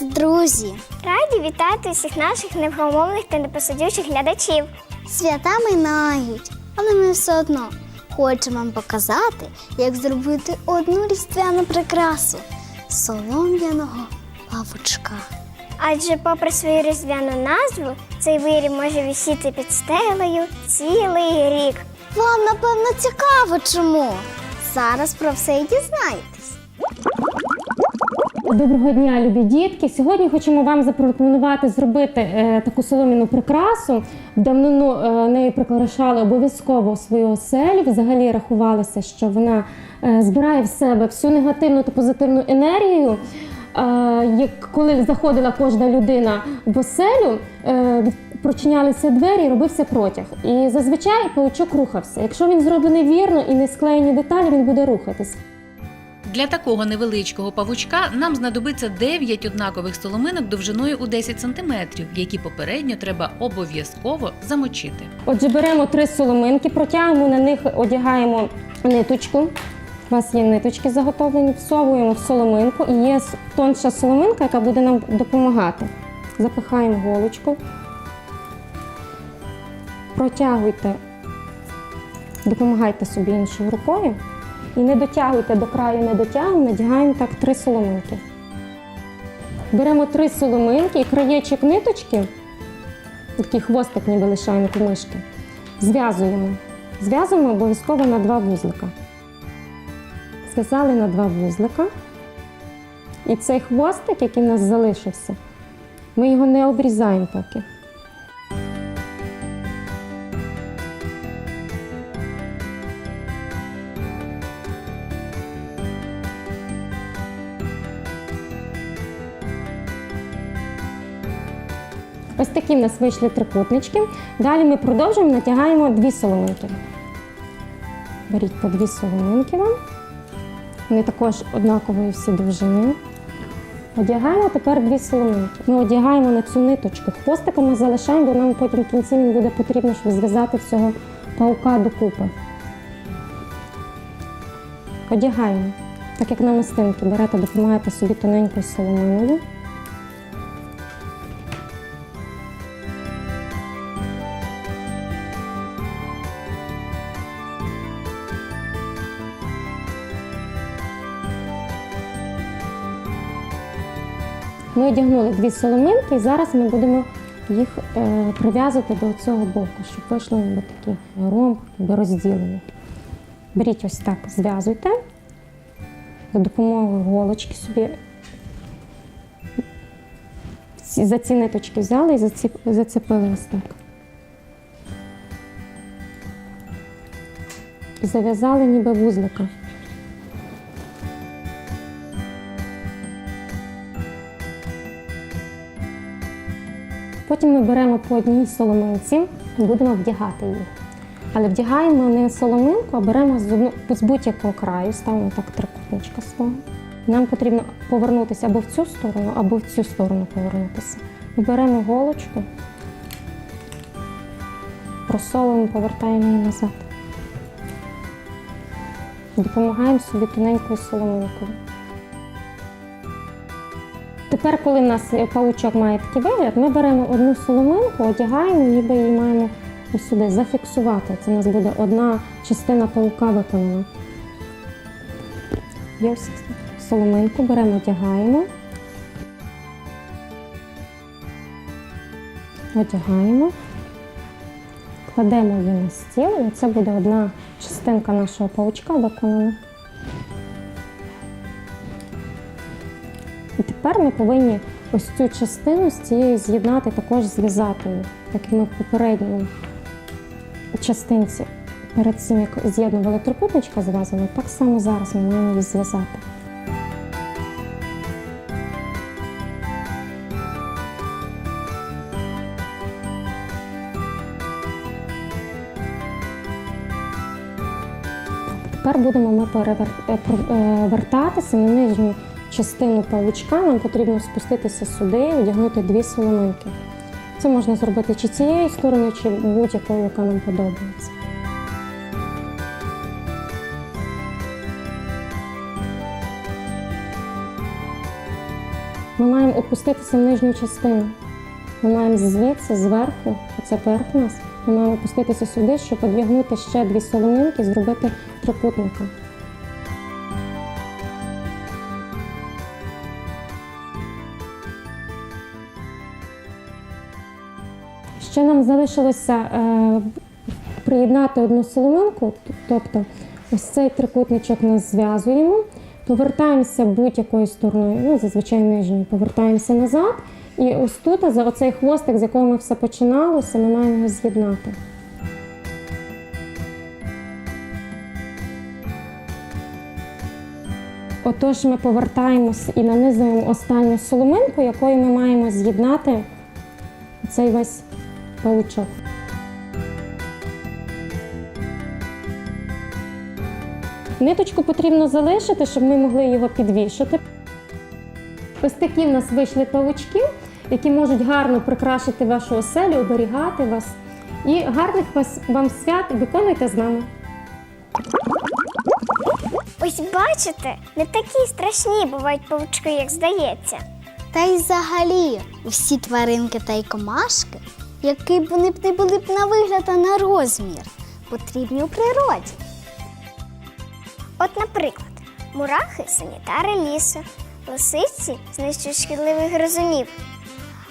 друзі! Раді вітати усіх наших невгомовних та непосидючих глядачів. Свята минають, але ми все одно хочемо вам показати, як зробити одну різдвяну прикрасу солом'яного павучка. Адже, попри свою різдвяну назву, цей виріб може висіти під стелею цілий рік. Вам, напевно, цікаво чому. Зараз про все і дізнаєтесь. Доброго дня, любі дітки. Сьогодні хочемо вам запропонувати зробити е, таку солом'яну прикрасу. Давнину е, нею прикрашали обов'язково свою оселю. Взагалі рахувалося, що вона е, збирає в себе всю негативну та позитивну енергію. Коли заходила кожна людина в оселю, прочинялися двері робився протяг. І зазвичай паучок рухався. Якщо він зроблений вірно і не склеєні деталі, він буде рухатись. Для такого невеличкого павучка нам знадобиться 9 однакових соломинок довжиною у 10 см, які попередньо треба обов'язково замочити. Отже, беремо три соломинки, протягуємо на них, одягаємо ниточку. У вас є ниточки заготовлені, всовуємо в соломинку і є тонша соломинка, яка буде нам допомагати. Запихаємо голочку, протягуйте, допомагайте собі іншою рукою і не дотягуйте до краю, не дотягуємо, надягаємо так три соломинки. Беремо три соломинки і краєчок ниточки такий хвостик ніби лишаємо як у мишки. Зв'язуємо. Зв'язуємо обов'язково на два вузлика. Зв'язали на два вузлика. І цей хвостик, який в нас залишився, ми його не обрізаємо поки. Такі в нас вийшли трикутнички. Далі ми продовжуємо, натягаємо дві соломинки. Беріть по дві соломинки вам. Вони також однакової всі довжини. Одягаємо тепер дві соломинки. Ми одягаємо на цю ниточку. Хвостиком ми залишаємо, бо нам потім в кінці він буде потрібно, щоб зв'язати всього паука докупи. Одягаємо. Так як на мистинки берете, допомагаєте собі тоненькою соломиною. Ми одягнули дві соломинки і зараз ми будемо їх е, прив'язати до цього боку, щоб вийшло ніби такий ромб ніби розділений. Беріть ось так, зв'язуйте. За допомогою голочки собі за ці ниточки взяли і зацепили ось так. І зав'язали ніби вузлика. Потім ми беремо по одній соломинці і будемо вдягати її. Але вдягаємо не соломинку, а беремо з, будь-якого краю, ставимо так трикутничка свого. Нам потрібно повернутися або в цю сторону, або в цю сторону повернутися. Беремо голочку, просовуємо, повертаємо її назад. Допомагаємо собі тоненькою соломинкою. Тепер, коли в нас паучок має такий вигляд, ми беремо одну соломинку, одягаємо, ніби її маємо ось сюди зафіксувати. Це у нас буде одна частина паука виконана. Соломинку, беремо, одягаємо. Одягаємо. Кладемо її на стіл, і це буде одна частинка нашого паучка виконана. Тепер ми повинні ось цю частину з цією з'єднати, також зв'язати в попередньому частинці перед цим, як з'єднували трикутничка зв'язали, так само зараз ми маємо її зв'язати. Тепер будемо ми перевертатися на нижню частину павучка. Нам потрібно спуститися сюди і одягнути дві соломинки. Це можна зробити чи цією стороною, чи будь-якою, яка нам подобається. ми маємо опуститися в нижню частину. Ми маємо звідси, зверху, оце верх у нас, ми маємо опуститися сюди, щоб одягнути ще дві соломинки, зробити трикутника. Ще нам залишилося е, приєднати одну соломинку, тобто ось цей трикутничок ми зв'язуємо, повертаємося будь-якою стороною, ну зазвичай нижньою, повертаємося назад. І ось тут, за оцей хвостик, з якого ми все починалося, ми маємо його з'єднати. Отож, ми повертаємось і нанизуємо останню соломинку, якою ми маємо з'єднати цей весь паучок. Ниточку потрібно залишити, щоб ми могли його підвішати. Ось такі в нас вийшли павучки, які можуть гарно прикрашити вашу оселю, оберігати вас. І гарних вас вам свят виконуйте з нами. Ось бачите, не такі страшні бувають павучки, як здається. Та й взагалі всі тваринки та й комашки, які б вони б не були б на вигляд та на розмір, потрібні у природі. От, наприклад, мурахи санітари лісу, лисиці знищують шкідливих гризунів,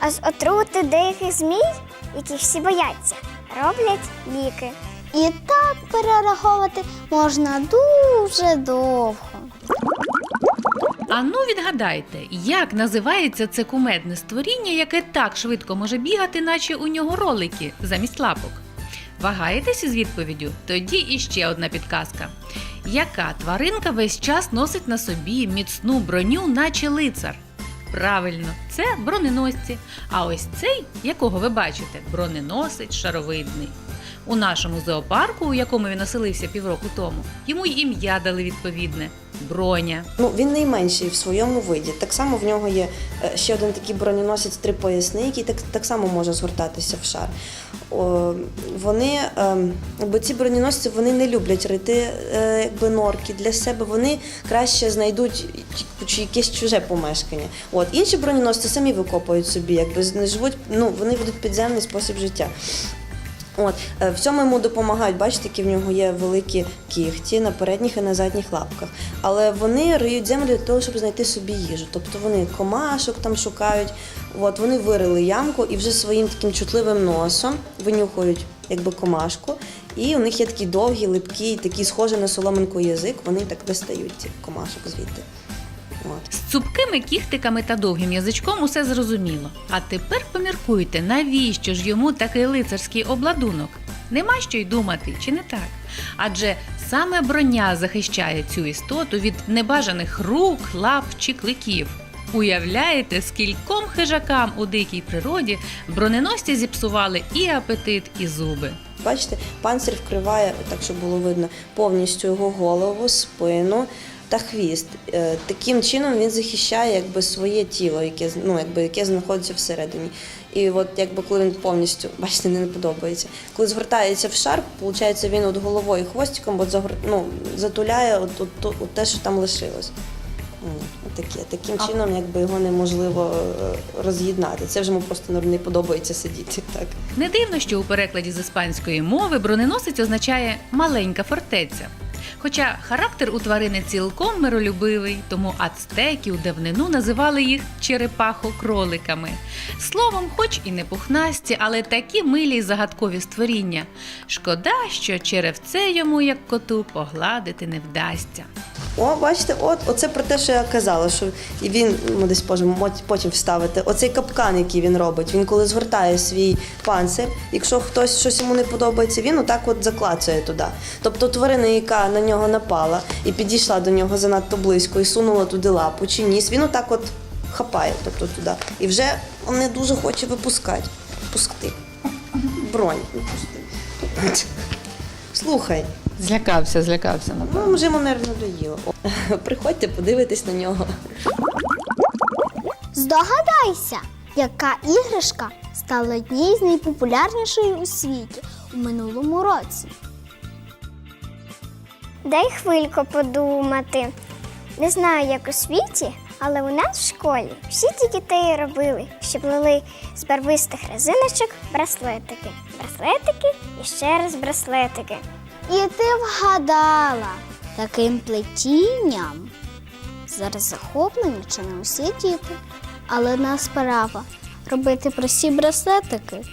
а з отрути деяких змій, яких всі бояться, роблять ліки. І так перераховувати можна дуже довго. А ну відгадайте, як називається це кумедне створіння, яке так швидко може бігати, наче у нього ролики замість лапок? Вагаєтесь із відповіддю? Тоді іще одна підказка. Яка тваринка весь час носить на собі міцну броню, наче лицар? Правильно, це броненосці. А ось цей, якого ви бачите, броненосець шаровидний. У нашому зоопарку, у якому він оселився півроку тому, йому й ім'я дали відповідне броня. Ну, він найменший в своєму виді. Так само в нього є е, ще один такий броненосець трипоясний, який так, так само може згортатися в шар. О, вони, ем, бо ці броненосці вони не люблять рити е, якби норки для себе. Вони краще знайдуть якесь чуже помешкання. От інші броненосці самі викопують собі, якби не живуть. Ну вони ведуть підземний спосіб життя. От е, в цьому йому допомагають. Бачите, які в нього є великі кігті на передніх і на задніх лапках. Але вони риють землю для того, щоб знайти собі їжу. Тобто вони комашок там шукають. От вони вирили ямку і вже своїм таким чутливим носом винюхують якби комашку. І у них є такий довгий, липкий, такий схожий на соломинку язик. Вони так достають цих комашок звідти. От. З цупкими кіхтиками та довгим язичком усе зрозуміло. А тепер поміркуйте, навіщо ж йому такий лицарський обладунок? Нема що й думати, чи не так? Адже саме броня захищає цю істоту від небажаних рук, лап чи кликів. Уявляєте, скільком хижакам у дикій природі броненосці зіпсували і апетит, і зуби. Бачите, панцир вкриває, так щоб було видно, повністю його голову, спину та хвіст. Е, Таким чином він захищає якби, своє тіло, яке, ну, якби, яке знаходиться всередині. І от якби коли він повністю, бачите, не подобається. Коли згортається в шар, виходить, він от головою хвостиком от ну, затуляє от, от, от, от те, що там лишилось. Таке. Таким чином якби, його неможливо е, роз'єднати. Це вже йому просто ну, не подобається сидіти. Так. Не дивно, що у перекладі з іспанської мови броненосець означає маленька фортеця. Хоча характер у тварини цілком миролюбивий, тому ацтеки у давнину називали їх черепахо-кроликами. Словом, хоч і не пухнасті, але такі милі й загадкові створіння. Шкода, що черевце йому, як коту, погладити не вдасться. О, бачите, от оце про те, що я казала, що і він ми десь можемо потім вставити. Оцей капкан, який він робить, він коли згортає свій панцир, якщо хтось щось йому не подобається, він отак от заклацує туди. Тобто тварина, яка на нього напала і підійшла до нього занадто близько і сунула туди лапу чи ніс, він отак от хапає, тобто туди. І вже не дуже хоче випускати. Пусти. Бронь, випусти. Слухай. Злякався, злякався, напевно. Ну, вже йому, мабуть, надоїло. О, Приходьте, подивитесь на нього. Здогадайся, яка іграшка стала однією з найпопулярнішою у світі у минулому році. Дай хвильку подумати. Не знаю, як у світі, Але у нас в школі всі ті дітей робили, що плели з барвистих резиночок браслетики. Браслетики і ще раз браслетики. І ти вгадала таким плетінням. Зараз захоплені чи не усі діти, але нас справа робити прості браслетики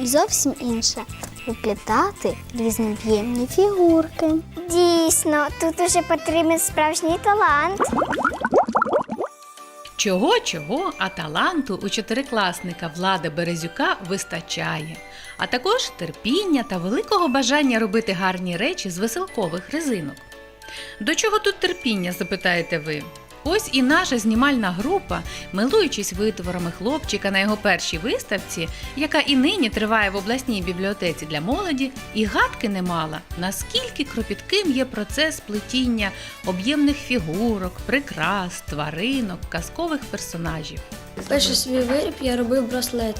і зовсім інше виплітати різноб'ємні фігурки. Дійсно, тут уже потрібен справжній талант. Чого чого, а таланту у чотирикласника Влада Березюка вистачає, а також терпіння та великого бажання робити гарні речі з веселкових резинок. До чого тут терпіння, запитаєте ви? Ось і наша знімальна група, милуючись витворами хлопчика на його першій виставці, яка і нині триває в обласній бібліотеці для молоді, і гадки не мала, наскільки кропітким є процес плетіння об'ємних фігурок, прикрас, тваринок, казкових персонажів. Перший свій виріб я робив браслет.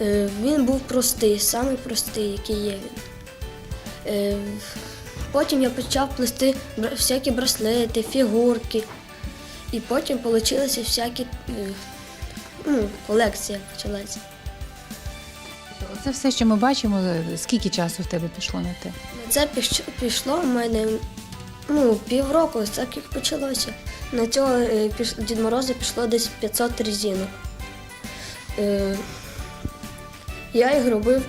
Е, Він був простий, самий простий, який є він. Е, Потім я почав плести всякі браслети, фігурки. І потім вийшли всякі е, ну, колекція почалася. Це все, що ми бачимо. Скільки часу в тебе пішло на те? На це пішло в мене ну, півроку, так як почалося. На цього е, Дід Мороза пішло десь 500 резинок. Е, я їх робив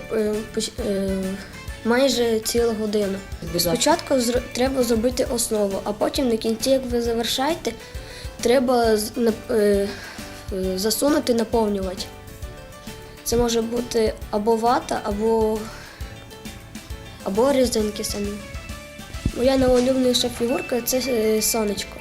майже цілу годину. Спочатку треба зробити основу, а потім на кінці, як ви завершаєте, треба е, е, засунути наповнювач. Це може бути або вата, або або резинки самі. Моя найулюбленіша фігурка це е, сонечко.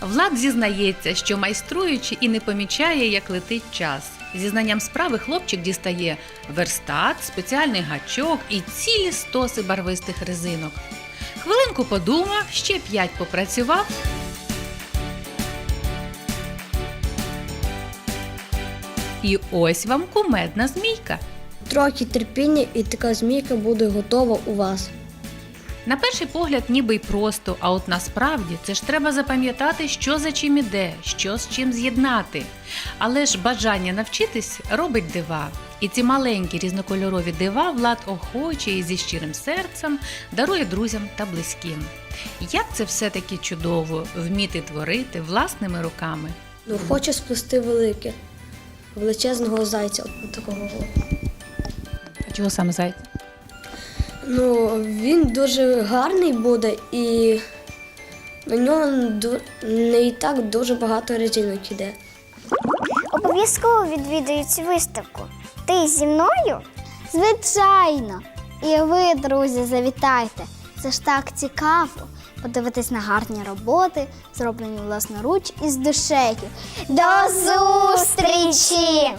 Влад зізнається, що майструючи і не помічає, як летить час. Зі знанням справи хлопчик дістає верстат, спеціальний гачок і цілі стоси барвистих резинок. Хвилинку подумав, ще п'ять попрацював. І ось вам кумедна змійка. Трохи терпіння і така змійка буде готова у вас. На перший погляд, ніби й просто, а от насправді це ж треба запам'ятати, що за чим іде, що з чим з'єднати. Але ж бажання навчитись робить дива. І ці маленькі різнокольорові дива Влад охоче і зі щирим серцем дарує друзям та близьким. Як це все-таки чудово вміти творити власними руками. Ну, хочу сплести велике, величезного зайця, от такого. А чого саме зайця? Ну, він дуже гарний буде і на нього не і так дуже багато резинок іде. Обов'язково відвідую цю виставку. Ти зі мною? Звичайно! І ви, друзі, завітайте. Це ж так цікаво подивитись на гарні роботи, зроблені власноруч із душею. До зустрічі!